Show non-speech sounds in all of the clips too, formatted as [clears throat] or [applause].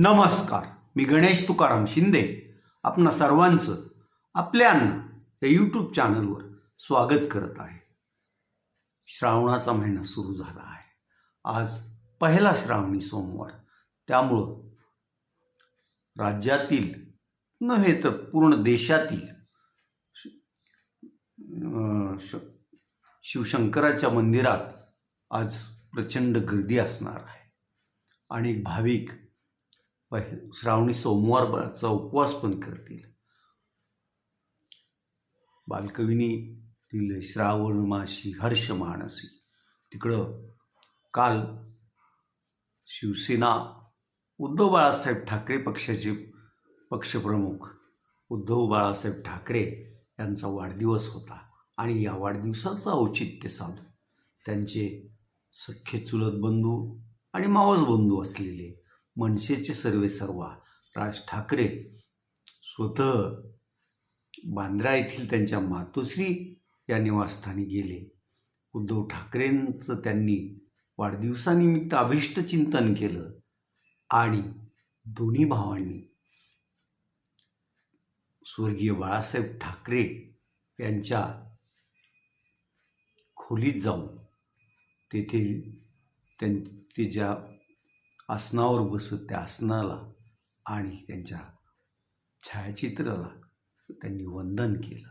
नमस्कार. मी गणेश तुकाराम शिंदे. आपणा सर्वांचं आपल्या या यूट्यूब चॅनलवर स्वागत करत आहे. श्रावणाचा महिना सुरू झाला आहे. आज पहिला श्रावणी सोमवार. त्यामुळं राज्यातील नव्हे तर पूर्ण देशातील श- शिवशंकराच्या मंदिरात आज प्रचंड गर्दी असणार आहे. अनेक भाविक पहि- श्रावणी सोमवारचा उपवास पण करतील. बालकवीनी लिहिले श्रावण माशी हर्ष मानसी. तिकडं काल शिवसेना उद्धव बाळासाहेब ठाकरे पक्षाचे पक्षप्रमुख उद्धव बाळासाहेब ठाकरे यांचा वाढदिवस होता आणि या वाढदिवसाचं औचित्य साधून त्यांचे सख्खे चुलत बंधू आणि मावस बंधू असलेले मनसेचे सर्वे सर्वा. राज ठाकरे स्वतः बांद्रा येथील त्यांच्या मातोश्री या निवासस्थानी गेले. उद्धव ठाकरेंचं त्यांनी वाढदिवसानिमित्त अभिष्ट चिंतन केलं आणि दोन्ही भावांनी स्वर्गीय बाळासाहेब ठाकरे यांच्या खोलीत जाऊन तेथे त्यां ते ज्या आसनावर बसत त्या आसनाला आणि त्यांच्या छायाचित्राला त्यांनी वंदन केलं.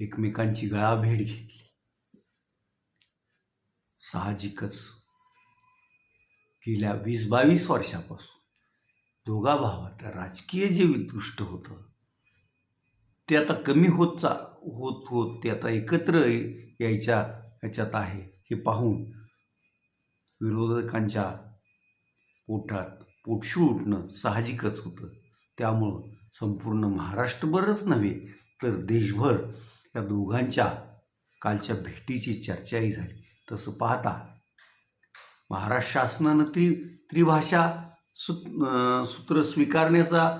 एकमेकांची गळाभेट घेतली. साहजिकच गेल्या वीस बावीस वर्षापासून दोघा भावात राजकीय जे विदृष्ट होतं ते आता कमी होत चा होत होत ते आता एकत्र यायच्या ह्याच्यात आहे हे पाहून विरोधकांच्या पोटात पोटशू उठणं साहजिकच होतं. त्यामुळं संपूर्ण महाराष्ट्रभरच नव्हे तर देशभर या दोघांच्या कालच्या भेटीची चर्चाही झाली. तसं पाहता महाराष्ट्र शासनानं त्रि त्रिभाषा सूत सूत्र स्वीकारण्याचा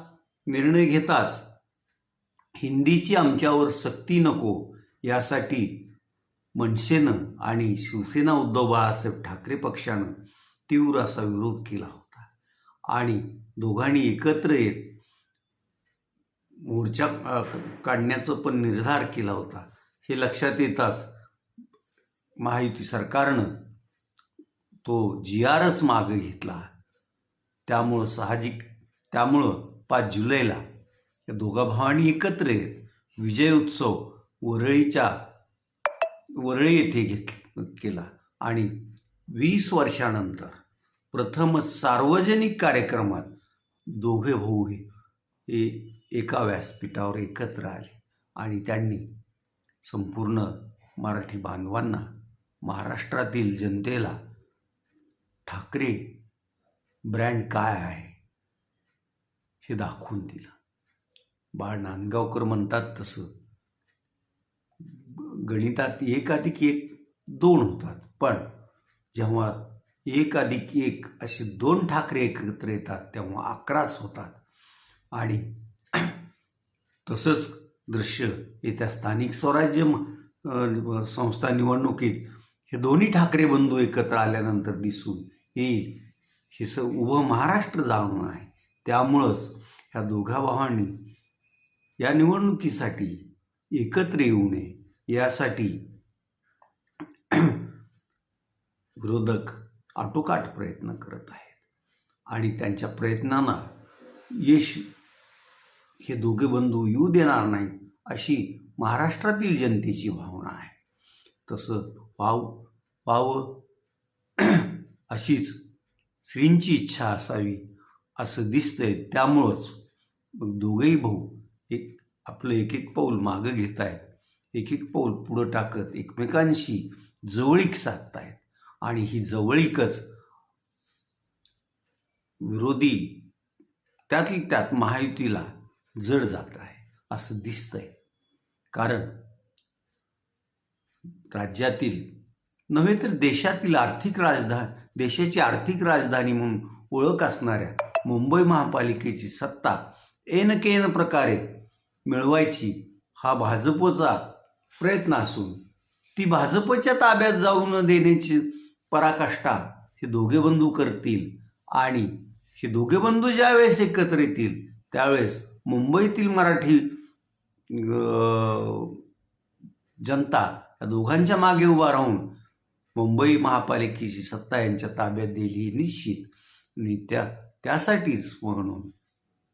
निर्णय घेताच हिंदीची आमच्यावर सक्ती नको यासाठी मनसेनं आणि शिवसेना उद्धव बाळासाहेब ठाकरे पक्षानं तीव्र असा विरोध केला होता. आणि दोघांनी एकत्र येत मोर्चा काढण्याचा पण निर्धार केला होता. हे लक्षात येताच महायुती सरकारनं तो जी आरच मागं घेतला. त्यामुळं साहजिक त्यामुळं पाच जुलैला या दोघा भावांनी एकत्र येत विजय उत्सव वरळीच्या वरळी येथे घेत केला. आणि वीस वर्षानंतर प्रथमच सार्वजनिक कार्यक्रमात दोघे भाऊ हे एका व्यासपीठावर एकत्र आले आणि त्यांनी संपूर्ण मराठी बांधवांना महाराष्ट्रातील जनतेला ठाकरे ब्रँड काय आहे? हे दाखवून दिलं. बाळ नांदगावकर म्हणतात तसं. गणितात एकाधिक एक दोन होतात. पण जेव्हा एक अधिक एक असे दोन ठाकरे एकत्र येतात तेव्हा अकराच होतात. आणि तसंच दृश्य येत्या स्थानिक स्वराज्य म- संस्था निवडणुकीत हे दोन्ही ठाकरे बंधू एकत्र आल्यानंतर दिसून येईल. हे स उभं महाराष्ट्र जाणून आहे. त्यामुळंच ह्या दोघा भावांनी या निवडणुकीसाठी एकत्र येऊ नये. यासाठी विरोधक आटोकाट प्रयत्न करत आहेत. आणि त्यांच्या प्रयत्नांना यश हे दोघे बंधू येऊ देणार नाहीत अशी महाराष्ट्रातील जनतेची भावना आहे. तसं वाव वाव [clears throat] अशीच श्रींची इच्छा असावी असं दिसतंय. त्यामुळंच मग दोघेही भाऊ एक आपलं एक एक पाऊल मागं घेत आहेत एक एक पाऊल पुढं टाकत एकमेकांशी जवळीक साधत आहेत आणि ही जवळीकच विरोधी त्यातली त्यात महायुतीला जड जात आहे असं दिसतंय. कारण राज्यातील नव्हे तर देशातील आर्थिक राजधानी देशाची आर्थिक राजधानी म्हणून ओळख असणाऱ्या मुंबई महापालिकेची सत्ता एनकेन प्रकारे मिळवायची हा भाजपचा प्रयत्न असून ती भाजपच्या ताब्यात जाऊ न देण्याची पराकाष्ठा हे दोघे बंधू करतील आणि हे दोघे बंधू ज्यावेळेस एकत्र येतील त्यावेळेस मुंबईतील मराठी जनता या दोघांच्या मागे उभा राहून मुंबई महापालिकेची सत्ता यांच्या ताब्यात दिली निश्चित. आणि त्या त्यासाठीच म्हणून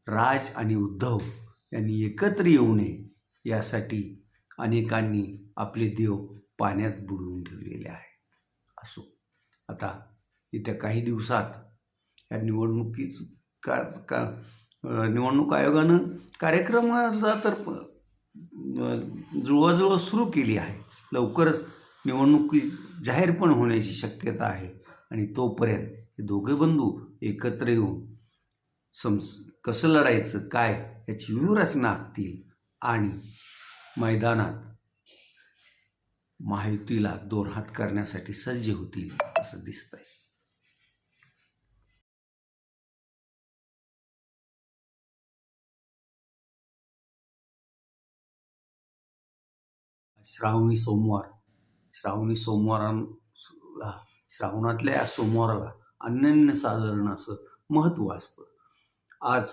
राज आणि उद्धव यांनी एकत्र येऊ नये यासाठी अनेकांनी आपले देव पाण्यात बुडवून ठेवलेले आहे असो. आता येत्या काही दिवसात या निवडणुकीच का का निवडणूक आयोगानं कार्यक्रमाला तर जुळवाजुळव सुरू केली आहे. लवकरच निवडणुकी जाहीर पण होण्याची शक्यता आहे आणि तोपर्यंत हे दोघे बंधू एकत्र येऊन समज कसं लढायचं काय याची व्यूहरचना आखतील आणि मैदानात महायुतीला दोन हात करण्यासाठी सज्ज होतील असं दिसतंय. श्रावणी सोमवार. श्रावणी सोमवारांना श्रावणातल्या या सोमवाराला अनन्यसाधारण असं महत्त्व असतं. आज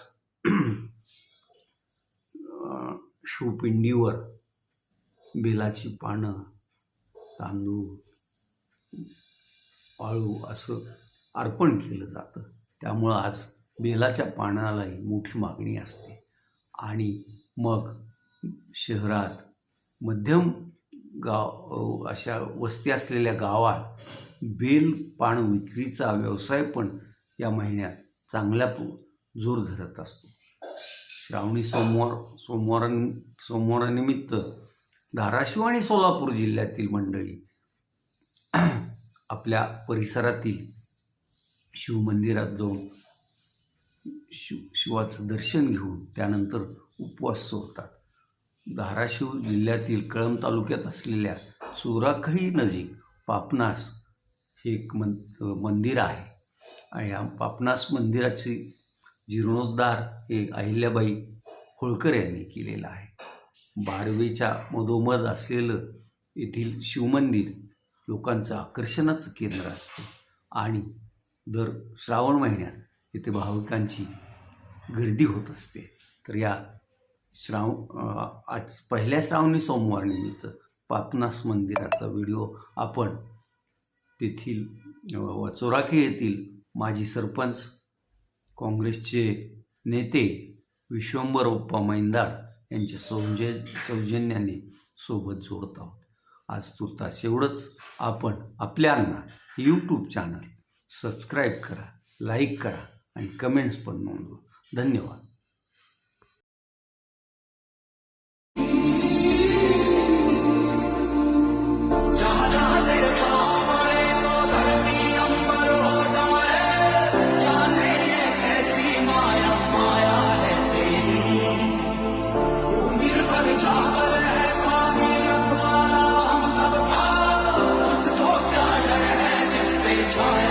शिवपिंडीवर बेलाची पानं तांदूळ वाळू असं अर्पण केलं जातं. त्यामुळं आज बेलाच्या पानालाही मोठी मागणी असते. आणि मग शहरात मध्यम गाव अशा वस्ती असलेल्या गावात बेल पान विक्रीचा व्यवसाय पण या महिन्यात चांगल्या जोर धरत असतो. श्रावणी सोमवार सोमवारा सोमवारानिमित्त धाराशिव आणि सोलापूर जिल्ह्यातील मंडळी आपल्या परिसरातील शिवमंदिरात जाऊन शिव शिवाचं दर्शन घेऊन त्यानंतर उपवास सोडतात. धाराशिव जिल्ह्यातील कळंब तालुक्यात असलेल्या चोराखळी नजीक पापनास हे एक मन मंदिर आहे. आणि या पापनास मंदिराचे जीर्णोद्धार हे अहिल्याबाई होळकर यांनी केलेलं आहे. बारवेच्या मधोमध असलेलं येथील शिवमंदिर लोकांचं आकर्षणाचं केंद्र असतं. आणि दर श्रावण महिन्यात येथे भाविकांची गर्दी होत असते. तर या श्राव आज पहिल्या श्रावणी सोमवारनिमित्त पापनास मंदिराचा व्हिडिओ आपण तेथील चोराखे येथील माजी सरपंच काँग्रेसचे नेते विश्वंभर ओप्पा यांच्या सौजय सौजन्याने सोबत जोडत आहोत. आज तुर्तास एवढंच. आपण आपल्यांना यूट्यूब चॅनल सबस्क्राईब करा लाईक करा आणि कमेंट्स पण नोंदवा. धन्यवाद. time.